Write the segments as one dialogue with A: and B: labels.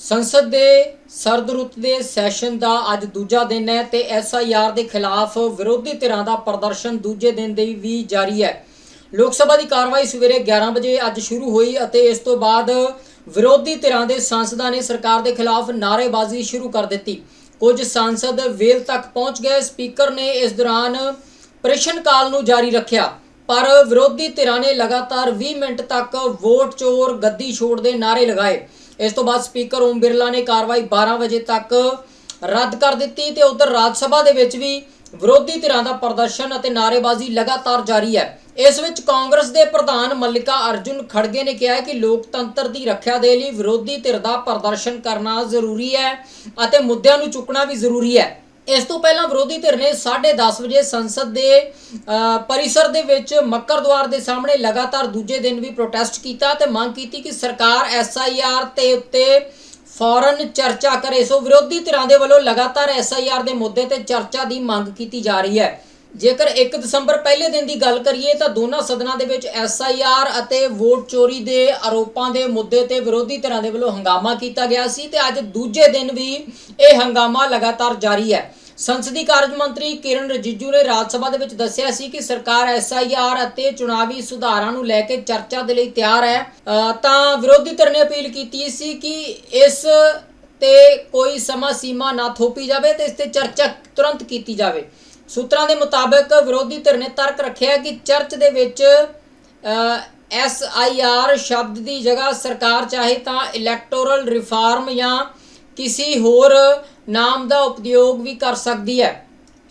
A: ਸੰਸਦ ਦੇ ਸਰਦ ਰੁੱਤ ਦੇ ਸੈਸ਼ਨ ਦਾ ਅੱਜ ਦੂਜਾ ਦਿਨ ਹੈ ਤੇ ਐਸਆਈਆਰ ਦੇ ਖਿਲਾਫ ਵਿਰੋਧੀ ਧਿਰਾਂ ਦਾ ਪ੍ਰਦਰਸ਼ਨ ਦੂਜੇ ਦਿਨ ਦੇ ਵੀ ਜਾਰੀ ਹੈ। ਲੋਕ ਸਭਾ ਦੀ ਕਾਰਵਾਈ ਸਵੇਰੇ 11 ਵਜੇ ਅੱਜ ਸ਼ੁਰੂ ਹੋਈ ਅਤੇ ਇਸ ਤੋਂ ਬਾਅਦ ਵਿਰੋਧੀ ਧਿਰਾਂ ਦੇ ਸੰਸਦਾਂ ਨੇ ਸਰਕਾਰ ਦੇ ਖਿਲਾਫ ਨਾਅਰੇਬਾਜ਼ੀ ਸ਼ੁਰੂ ਕਰ ਦਿੱਤੀ। ਕੁਝ ਸੰਸਦ ਵੇਲ ਤੱਕ ਪਹੁੰਚ ਗਏ, ਸਪੀਕਰ ਨੇ ਇਸ ਦੌਰਾਨ ਪ੍ਰਸ਼ਨ ਕਾਲ ਨੂੰ ਜਾਰੀ ਰੱਖਿਆ, ਪਰ ਵਿਰੋਧੀ ਧਿਰਾਂ ਨੇ ਲਗਾਤਾਰ 20 ਮਿੰਟ ਤੱਕ ਵੋਟ ਚੋਰ ਗੱਦੀ ਛੋੜ ਦੇ ਨਾਅਰੇ ਲਗਾਏ। ਇਸ ਤੋਂ ਬਾਅਦ ਸਪੀਕਰ ਓਮ ਬਿਰਲਾ ਨੇ ਕਾਰਵਾਈ 12 ਵਜੇ ਤੱਕ ਰੱਦ ਕਰ ਦਿੱਤੀ ਤੇ ਉਧਰ ਰਾਜ ਸਭਾ ਦੇ ਵਿੱਚ ਵੀ ਵਿਰੋਧੀ ਧਿਰਾਂ ਦਾ ਪ੍ਰਦਰਸ਼ਨ ਅਤੇ ਨਾਅਰੇਬਾਜ਼ੀ ਲਗਾਤਾਰ ਜਾਰੀ ਹੈ। ਇਸ ਵਿੱਚ ਕਾਂਗਰਸ ਦੇ ਪ੍ਰਧਾਨ ਮੱਲਿਕਾ ਅਰਜੁਨ ਖੜਗੇ ਨੇ ਕਿਹਾ ਕਿ ਲੋਕਤੰਤਰ ਦੀ ਰੱਖਿਆ ਦੇ ਲਈ ਵਿਰੋਧੀ ਧਿਰ ਦਾ ਪ੍ਰਦਰਸ਼ਨ ਕਰਨਾ ਜ਼ਰੂਰੀ ਹੈ ਅਤੇ ਮੁੱਦਿਆਂ ਨੂੰ ਚੁੱਕਣਾ ਵੀ ਜ਼ਰੂਰੀ ਹੈ। ਇਸ ਤੋਂ ਪਹਿਲਾਂ ਵਿਰੋਧੀ ਧਿਰ ਨੇ 10:30 ਵਜੇ ਸੰਸਦ ਦੇ ਪਰਿਸਰ ਦੇ ਵਿੱਚ ਮੱਕਰ ਦੁਆਰ ਦੇ ਸਾਹਮਣੇ ਲਗਾਤਾਰ ਦੂਜੇ ਦਿਨ ਵੀ ਪ੍ਰੋਟੈਸਟ ਕੀਤਾ ਤੇ ਮੰਗ ਕੀਤੀ ਕਿ ਸਰਕਾਰ ਐਸਆਈਆਰ ਤੇ ਉੱਤੇ ਫੌਰਨ ਚਰਚਾ ਕਰੇ। ਸੋ ਵਿਰੋਧੀ ਧਿਰਾਂ ਦੇ ਵੱਲੋਂ ਲਗਾਤਾਰ ਐਸਆਈਆਰ ਦੇ ਮੁੱਦੇ ਤੇ ਚਰਚਾ ਦੀ ਮੰਗ ਕੀਤੀ ਜਾ ਰਹੀ ਹੈ। ਜੇਕਰ 1 ਦਸੰਬਰ ਪਹਿਲੇ ਦਿਨ ਦੀ ਗੱਲ ਕਰੀਏ ਤਾਂ ਦੋਨਾਂ ਸਦਨਾਂ ਦੇ ਵਿੱਚ ਐਸਆਈਆਰ ਅਤੇ ਵੋਟ ਚੋਰੀ ਦੇ ਆਰੋਪਾਂ ਦੇ ਮੁੱਦੇ ਤੇ ਵਿਰੋਧੀ ਧਿਰਾਂ ਦੇ ਵੱਲੋਂ ਹੰਗਾਮਾ ਕੀਤਾ ਗਿਆ ਸੀ ਤੇ ਅੱਜ ਦੂਜੇ ਦਿਨ ਵੀ ਇਹ ਹੰਗਾਮਾ ਲਗਾਤਾਰ ਜਾਰੀ ਹੈ। ਸੰਸਦੀ ਕਾਰਜ ਮੰਤਰੀ ਕਿਰਨ ਰਿਜਿਜੂ ਨੇ ਰਾਜ ਸਭਾ ਦੇ ਵਿੱਚ ਦੱਸਿਆ ਸੀ ਕਿ ਸਰਕਾਰ ਐਸਆਈਆਰ ਅਤੇ ਚੁਣਾਵੀ ਸੁਧਾਰਾਂ ਨੂੰ ਲੈ ਕੇ ਚਰਚਾ ਦੇ ਲਈ ਤਿਆਰ ਹੈ। ਤਾਂ ਵਿਰੋਧੀ ਧਿਰ ਨੇ ਅਪੀਲ ਕੀਤੀ ਸੀ ਕਿ ਇਸ ਤੇ ਕੋਈ ਸਮਾਂ ਸੀਮਾ ਨਾ ਥੋਪੀ ਜਾਵੇ ਤੇ ਇਸ ਤੇ ਚਰਚਾ ਤੁਰੰਤ ਕੀਤੀ ਜਾਵੇ। ਸੂਤਰਾਂ ਦੇ ਮੁਤਾਬਕ ਵਿਰੋਧੀ ਧਿਰ ਨੇ ਤਰਕ ਰੱਖਿਆ ਕਿ ਚਰਚ ਦੇ ਵਿੱਚ ਐਸ ਆਈ ਆਰ ਸ਼ਬਦ ਦੀ ਜਗ੍ਹਾ ਸਰਕਾਰ ਚਾਹੇ ਤਾਂ ਇਲੈਕਟੋਰਲ ਰਿਫਾਰਮ ਜਾਂ ਕਿਸੇ ਹੋਰ ਨਾਮ ਦਾ ਉਪਯੋਗ ਵੀ ਕਰ ਸਕਦੀ ਹੈ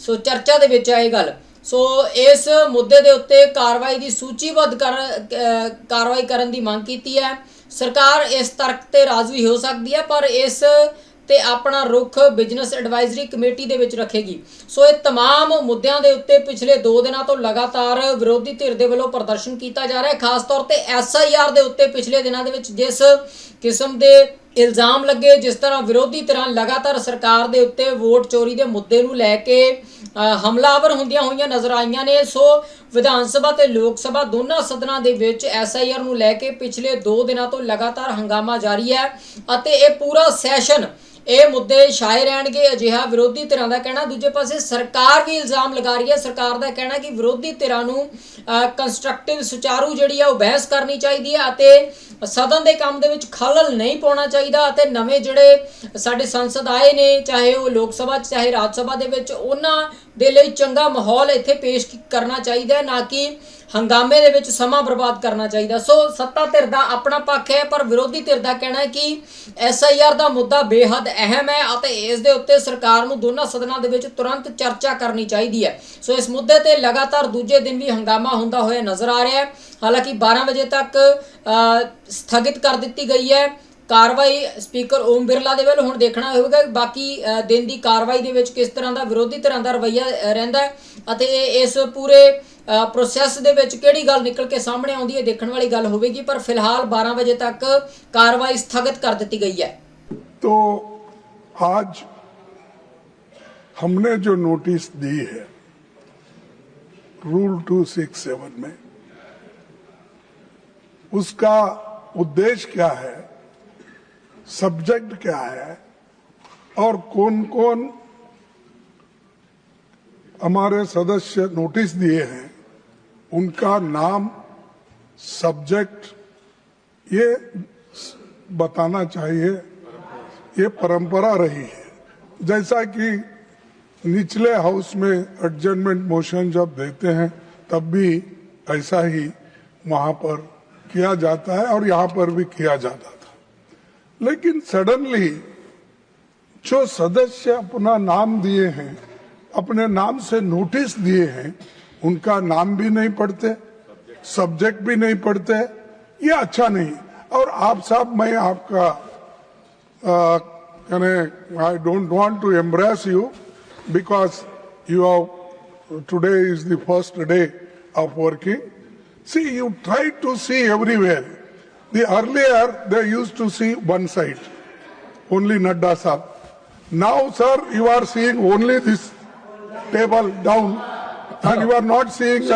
A: ਸੋ ਚਰਚਾ ਦੇ ਵਿੱਚ ਹੈ ਇਹ ਗੱਲ ਸੋ ਇਸ ਮੁੱਦੇ ਦੇ ਉੱਤੇ ਕਾਰਵਾਈ ਦੀ ਸੂਚੀਬੱਧ ਕਰ ਅਹ ਕਾਰਵਾਈ ਕਰਨ ਦੀ ਮੰਗ ਕੀਤੀ ਹੈ ਸਰਕਾਰ ਇਸ ਤਰਕ ਤੇ ਰਾਜ਼ੀ ਹੋ ਸਕਦੀ ਹੈ ਪਰ ਇਸ ਤੇ ਆਪਣਾ ਰੁਖ ਬਿਜ਼ਨਸ ਐਡਵਾਈਜ਼ਰੀ ਕਮੇਟੀ ਦੇ ਵਿੱਚ ਰੱਖੇਗੀ ਸੋ ਇਹ तमाम ਮੁੱਦਿਆਂ ਦੇ ਉੱਤੇ ਪਿਛਲੇ 2 ਦਿਨਾਂ ਤੋਂ ਲਗਾਤਾਰ ਵਿਰੋਧੀ ਧਿਰ ਦੇ ਵੱਲੋਂ ਪ੍ਰਦਰਸ਼ਨ ਕੀਤਾ ਜਾ ਰਿਹਾ ਹੈ ਖਾਸ ਤੌਰ ਤੇ ਐਸਆਈਆਰ ਦੇ ਉੱਤੇ ਪਿਛਲੇ ਦਿਨਾਂ ਦੇ ਵਿੱਚ ਜਿਸ ਕਿਸਮ ਦੇ ਇਲਜ਼ਾਮ ਲੱਗੇ ਜਿਸ ਤਰ੍ਹਾਂ ਵਿਰੋਧੀ ਤਰ੍ਹਾਂ ਲਗਾਤਾਰ ਸਰਕਾਰ ਦੇ ਉੱਤੇ ਵੋਟ ਚੋਰੀ ਦੇ ਮੁੱਦੇ ਨੂੰ ਲੈ ਕੇ ਹਮਲਾਵਰ ਹੁੰਦੀਆਂ ਹੋਈਆਂ ਨਜ਼ਰ ਆਈਆਂ ਨੇ। ਸੋ ਵਿਧਾਨ ਸਭਾ ਤੇ ਲੋਕ ਸਭਾ ਦੋਨਾਂ ਸਦਨਾਂ ਦੇ ਵਿੱਚ ਐਸਆਈਆਰ ਨੂੰ ਲੈ ਕੇ ਪਿਛਲੇ 2 ਦਿਨਾਂ ਤੋਂ ਲਗਾਤਾਰ ਹੰਗਾਮਾ ਜਾਰੀ ਹੈ ਅਤੇ ਇਹ ਪੂਰਾ ਸੈਸ਼ਨ ਇਹ ਮੁੱਦੇ ਛਾਏ ਰਹਿਣਗੇ, ਅਜਿਹਾ ਵਿਰੋਧੀ ਧਿਰਾਂ ਦਾ ਕਹਿਣਾ। ਦੂਜੇ ਪਾਸੇ ਸਰਕਾਰ ਵੀ ਇਲਜ਼ਾਮ ਲਗਾ ਰਹੀ ਹੈ। ਸਰਕਾਰ ਦਾ ਕਹਿਣਾ ਕਿ ਵਿਰੋਧੀ ਧਿਰਾਂ ਨੂੰ ਕੰਸਟਰਕਟਿਵ ਸੁਚਾਰੂ ਜਿਹੜੀ ਆ, ਉਹ ਬਹਿਸ ਕਰਨੀ ਚਾਹੀਦੀ ਹੈ ਅਤੇ ਸਦਨ ਦੇ ਕੰਮ ਦੇ ਵਿੱਚ ਖਲਲ ਨਹੀਂ ਪਾਉਣਾ ਚਾਹੀਦਾ ਅਤੇ ਨਵੇਂ ਜਿਹੜੇ ਸਾਡੇ ਸੰਸਦ ਆਏ ਨੇ, ਚਾਹੇ ਉਹ ਲੋਕ ਸਭਾ 'ਚ, ਚਾਹੇ ਰਾਜ ਸਭਾ ਦੇ ਵਿੱਚ, ਉਹਨਾਂ ਦੇ ਲਈ ਚੰਗਾ ਮਾਹੌਲ ਇੱਥੇ ਪੇਸ਼ ਕਰਨਾ ਚਾਹੀਦਾ ਨਾ ਕਿ ਹੰਗਾਮੇ ਦੇ ਵਿੱਚ ਸਮਾਂ ਬਰਬਾਦ ਕਰਨਾ ਚਾਹੀਦਾ ਸੋ ਸੱਤਾ ਧਿਰ ਦਾ ਆਪਣਾ ਪੱਖ ਹੈ, ਪਰ ਵਿਰੋਧੀ ਧਿਰ ਦਾ ਕਹਿਣਾ ਹੈ ਕਿ ਐਸਆਈਆਰ ਦਾ ਮੁੱਦਾ ਬੇਹੱਦ ਅਹਿਮ ਹੈ ਅਤੇ ਇਸ ਦੇ ਉੱਤੇ ਸਰਕਾਰ ਨੂੰ ਦੋਨਾਂ ਸਦਨਾਂ ਦੇ ਵਿੱਚ ਤੁਰੰਤ ਚਰਚਾ ਕਰਨੀ ਚਾਹੀਦੀ ਹੈ। ਸੋ ਇਸ ਮੁੱਦੇ ਤੇ ਲਗਾਤਾਰ ਦੂਜੇ ਦਿਨ ਵੀ ਹੰਗਾਮਾ ਹੁੰਦਾ ਹੋਇਆ ਨਜ਼ਰ ਆ ਰਿਹਾ ਹੈ। ਹਾਲਾਂਕਿ 12 ਵਜੇ ਤੱਕ ਸਥਗਿਤ ਕਰ ਦਿੱਤੀ ਗਈ ਹੈ। ਕਾਰਵਾਈ ਸਪੀਕਰ ਓਮ ਬਿਰਲਾ ਦੇ ਵੱਲ ਹੁਣ ਦੇਖਣਾ ਹੋਵੇਗਾ ਕਿ ਬਾਕੀ ਅ, ਦਿਨ ਦੀ ਕਾਰਵਾਈ ਦੇ ਵਿੱਚ ਕਿਸ ਤਰ੍ਹਾਂ ਦਾ ਵਿਰੋਧੀ ਧਿਰਾਂ ਦਾ ਰਵੱਈਆ ਅ, ਰਹਿੰਦਾ ਹੈ ਅਤੇ ਇਹ ਇਸ ਪੂਰੇ ਪ੍ਰੋਸੈਸ ਦੇ ਵਿੱਚ ਕਿਹੜੀ ਗੱਲ ਨਿਕਲ ਕੇ ਸਾਹਮਣੇ ਆਉਂਦੀ ਹੈ ਦੇਖਣ ਵਾਲੀ ਗੱਲ ਹੋਵੇਗੀ ਪਰ ਫਿਲਹਾਲ 12 ਵਜੇ ਤੱਕ ਕਾਰਵਾਈ ਸਥਗਿਤ ਕਰ ਦਿੱਤੀ ਗਈ ਹੈ
B: तो आज हमने जो नोटिस दी है रूल 267 में उसका उद्देश्य क्या है सब्जेक्ट क्या है और कौन कौन हमारे सदस्य नोटिस दिए हैं, उनका नाम, सब्जेक्ट, ये बताना चाहिए, ये परंपरा रही है। जैसा कि निचले हाउस में एडजमेंट मोशन जब देते हैं, तब भी ऐसा ही वहाँ पर किया जाता है और यहाँ पर भी किया जाता था लेकिन सडनली जो सदस्य अपना नाम दिए हैं, अपने नाम से नोटिस दिए हैं, उनका नाम भी नहीं पढ़ते, सब्जेक्ट भी नहीं पढ़ते, ये अच्छा नहीं। और आप साहब, मैं आपका I don't want to embrace you because you are today is the first day of working see you try to see everywhere The earlier they used to see one side, only Nadda sahab. Now, sir, you are seeing only this table down, and you are not seeing us.